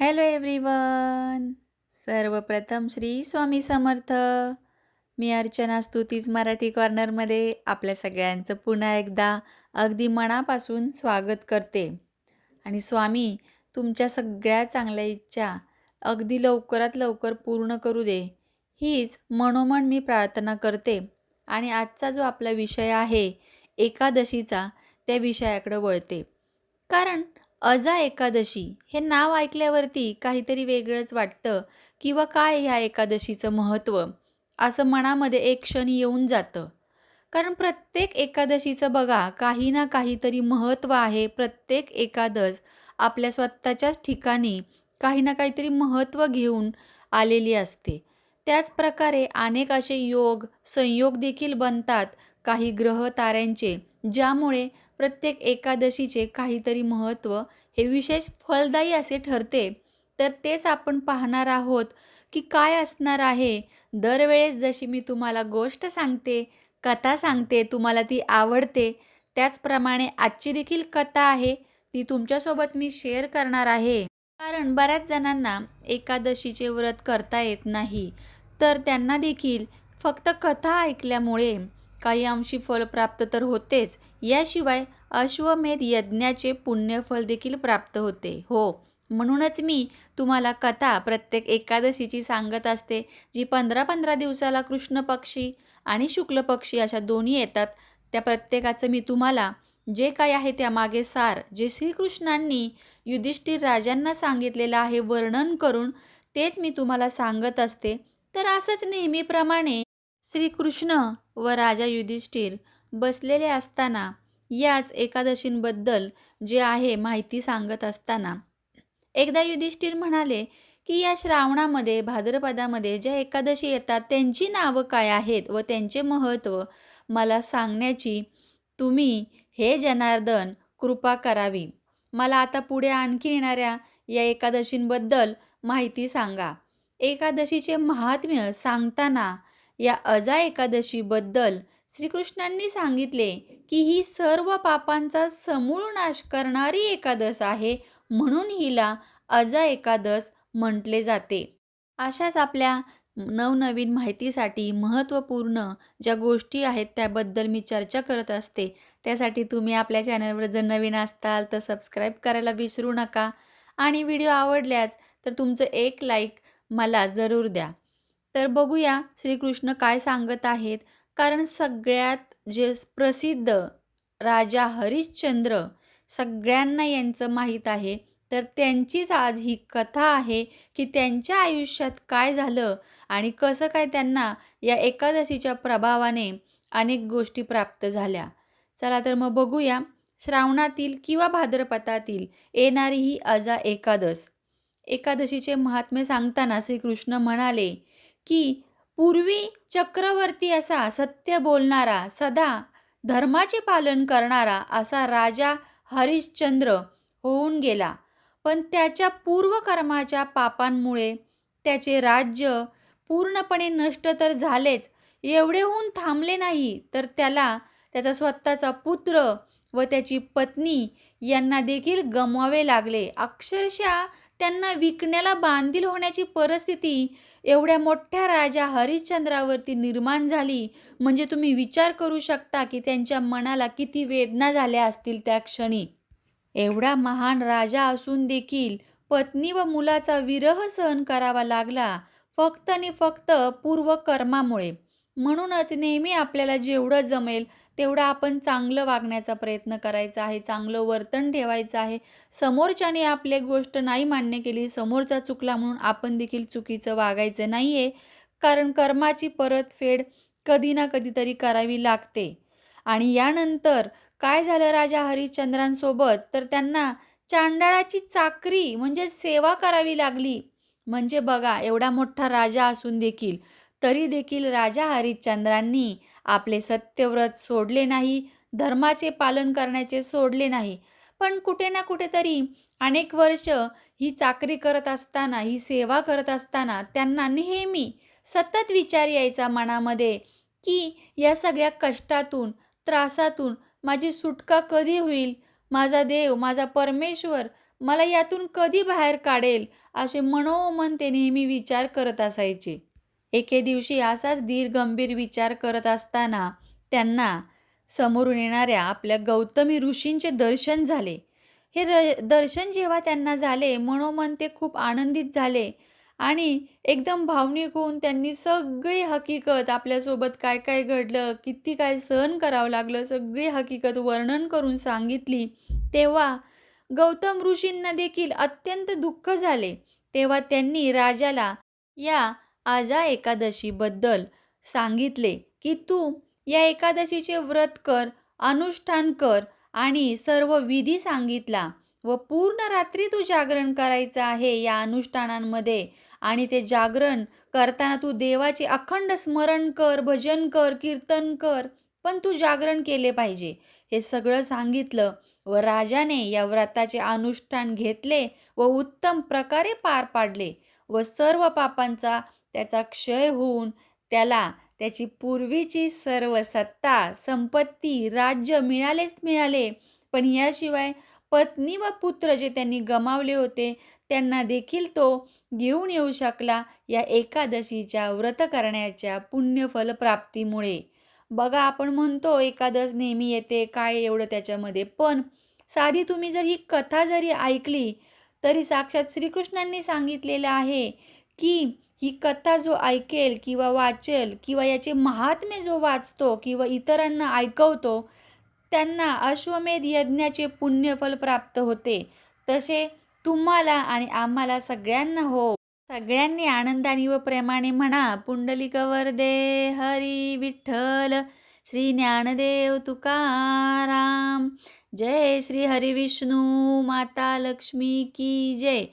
Hello everyone सर्वप्रथम श्री स्वामी समर्थ. मी अर्चना स्तुतीज मराठी कॉर्नरमध्ये आपल्या सगळ्यांचं पुन्हा एकदा अगदी मनापासून स्वागत करते. आणि स्वामी तुमच्या सगळ्या चांगल्या इच्छा अगदी लवकरात लवकर पूर्ण करू दे. हीच मनोमन मी प्रार्थना करते. आणि आजचा जो आपला विषय आहे एकादशीचा त्या विषयाकडे वळते. कारण अजा एकादशी हे नाव ऐकल्यावरती काहीतरी वेगळंच वाटतं किंवा काय ह्या एकादशीचं महत्त्व? असं मनामध्ये एक क्षण येऊन जातं. कारण प्रत्येक एकादशीचं बघा काही ना काहीतरी महत्त्व आहे. प्रत्येक एकादश आपल्या स्वतःच्याच ठिकाणी काही ना काहीतरी महत्त्व घेऊन आलेली असते. त्याचप्रकारे अनेक असे योग संयोग देखील बनतात काही ग्रह ताऱ्यांचे ज्यामुळे प्रत्येक एकादशीचे काहीतरी महत्त्व हे विशेष फलदायी असे ठरते. तर तेच आपण पाहणार आहोत की काय असणार आहे. दरवेळेस जशी मी तुम्हाला गोष्ट सांगते कथा सांगते तुम्हाला ती आवडते त्याचप्रमाणे आजची देखील कथा आहे ती तुमच्यासोबत मी शेअर करणार आहे. कारण बऱ्याच जणांना एकादशीचे व्रत करता येत नाही. तर त्यांना देखील फक्त कथा ऐकल्यामुळे काही अंशी फल प्राप्त तर होतेच. याशिवाय अश्वमेध यज्ञाचे पुण्यफल देखील प्राप्त होते. हो म्हणूनच मी तुम्हाला कथा प्रत्येक एकादशीची सांगत असते जी पंधरा पंधरा दिवसाला कृष्ण पक्षी आणि शुक्ल पक्षी अशा दोन्ही येतात. त्या प्रत्येकाचं मी तुम्हाला जे काय आहे त्यामागे सार जे श्रीकृष्णांनी युधिष्ठिर राजांना सांगितलेलं आहे वर्णन करून तेच मी तुम्हाला सांगत असते. तर असंच नेहमीप्रमाणे श्रीकृष्ण व राजा युधिष्ठिर बसलेले असताना याच एकादशींबद्दल जे आहे माहिती सांगत असताना. एकदा युधिष्ठिर म्हणाले की या श्रावणामध्ये भाद्रपदामध्ये ज्या एकादशी येतात त्यांची नावं काय आहेत व त्यांचे महत्त्व मला सांगण्याची तुम्ही हे जनार्दन कृपा करावी. मला आता पुढे आणखी येणाऱ्या या एकादशींबद्दल माहिती सांगा. एकादशीचे महात्म्य सांगताना या अजा एकादशीबद्दल श्रीकृष्णांनी सांगितले की ही सर्व पापांचा समूळ नाश करणारी एकादश आहे म्हणून हिला अजा एकादश म्हटले जाते. अशाच आपल्या नवनवीन माहितीसाठी महत्त्वपूर्ण ज्या गोष्टी आहेत त्याबद्दल मी चर्चा करत असते. त्यासाठी तुम्ही आपल्या चॅनलवर जर नवीन असताल तर सबस्क्राईब करायला विसरू नका. आणि व्हिडिओ आवडल्याच तर तुमचं एक लाईक मला जरूर द्या. तर बघूया श्रीकृष्ण काय सांगत आहेत. कारण सगळ्यात जे प्रसिद्ध राजा हरिश्चंद्र सगळ्यांना यांचं माहीत आहे. तर त्यांचीच आज ही कथा आहे की त्यांच्या आयुष्यात काय झालं आणि कसं काय त्यांना या एकादशीच्या प्रभावाने अनेक गोष्टी प्राप्त झाल्या. चला तर मग बघूया श्रावणातील किंवा भाद्रपदातील येणारी ही अजा एकादश एकादशीचे महात्म्य सांगताना श्रीकृष्ण म्हणाले की पूर्वी चक्रवर्ती असा सत्य बोलणारा सदा धर्माचे पालन करणारा असा राजा हरिश्चंद्र होऊन गेला. पण त्याच्या पूर्वकर्माच्या पापांमुळे त्याचे राज्य पूर्णपणे नष्ट तर झालेच एवढे होऊन थांबले नाही तर त्याला त्याचा स्वतःचा पुत्र व त्याची पत्नी यांना देखील गमवावे लागले. अक्षरशः त्यांना विकण्याला बांधील होण्याची परिस्थिती एवढ्या मोठ्या राजा हरिश्चंद्रावरती निर्माण झाली. म्हणजे तुम्ही विचार करू शकता की त्यांच्या मनाला किती वेदना झाल्या असतील त्या क्षणी. एवढा महान राजा असून देखील पत्नी व मुलाचा विरह सहन करावा लागला. फक्त आणि फक्त पूर्वकर्मामुळे. म्हणूनच नेहमी आपल्याला जेवढं जमेल तेवढं आपण चांगलं वागण्याचा प्रयत्न करायचा आहे चांगलं वर्तन ठेवायचं आहे. समोरच्याने आपली गोष्ट नाही मान्य केली समोरचा चुकला म्हणून आपण देखील चुकीचं वागायचं नाही आहे कारण कर्माची परतफेड कधी ना कधीतरी करावी लागते. आणि यानंतर काय झालं राजा हरिश्चंद्रांसोबत? तर त्यांना चांडाळाची चाकरी म्हणजे सेवा करावी लागली. म्हणजे बघा एवढा मोठा राजा असून देखील तरी देखील राजा हरिश्चंद्रांनी आपले सत्यव्रत सोडले नाही धर्माचे पालन करण्याचे सोडले नाही. पण कुठे ना कुठेतरी अनेक वर्ष ही चाकरी करत असताना ही सेवा करत असताना त्यांना नेहमी सतत विचार यायचा मनामध्ये की या सगळ्या कष्टातून त्रासातून माझी सुटका कधी होईल? माझा देव माझा परमेश्वर मला यातून कधी बाहेर काढेल? असे मनोमन ते नेहमी विचार करत असायचे. एके दिवशी असाच धीर गंभीर विचार करत असताना त्यांना समोरून येणाऱ्या आपल्या गौतमी ऋषींचे दर्शन झाले. हे र दर्शन जेव्हा त्यांना झाले मनोमन ते खूप आनंदित झाले आणि एकदम भावनिक होऊन त्यांनी सगळी हकीकत आपल्यासोबत काय काय घडलं किती काय सहन करावं लागलं सगळी हकीकत वर्णन करून सांगितली तेव्हा गौतम ऋषींना देखील अत्यंत दुःख झाले. तेव्हा त्यांनी राजाला या आजा एकादशीबद्दल सांगितले की तू या एकादशीचे व्रत कर अनुष्ठान कर आणि सर्व विधी सांगितला व पूर्ण रात्री तू जागरण करायचं आहे या अनुष्ठानांमध्ये आणि ते जागरण करताना तू देवाचे अखंड स्मरण कर भजन कर कीर्तन कर पण तू जागरण केले पाहिजे. हे सगळं सांगितलं व राजाने या व्रताचे अनुष्ठान घेतले व उत्तम प्रकारे पार पाडले व सर्व पापांचा त्याचा क्षय होऊन त्याला त्याची पूर्वीची सर्व सत्ता संपत्ती राज्य मिळालेच मिळाले. पण याशिवाय पत्नी व पुत्र जे त्यांनी गमावले होते त्यांना देखील तो घेऊन येऊ शकला या एकादशीच्या व्रत करण्याच्या पुण्यफल प्राप्तीमुळे. बघा आपण म्हणतो एकादश नेहमी येते काय एवढं त्याच्यामध्ये. पण साधी तुम्ही जर ही कथा जरी ऐकली तरी साक्षात श्रीकृष्णांनी सांगितलेलं आहे की ही कथा जो ऐकेल किंवा वाचेल किंवा याचे महात्म्य जो वाचतो किंवा इतरांना ऐकवतो त्यांना अश्वमेध यज्ञाचे पुण्यफल प्राप्त होते. तसे तुम्हाला आणि आम्हाला सगळ्यांना हो. सगळ्यांनी आनंदाने व प्रेमाने म्हणा पुंडलिकवर दे हरी विठ्ठल श्री ज्ञानदेव तुकाराम. जय श्री हरिविष्णू माता लक्ष्मी की जय.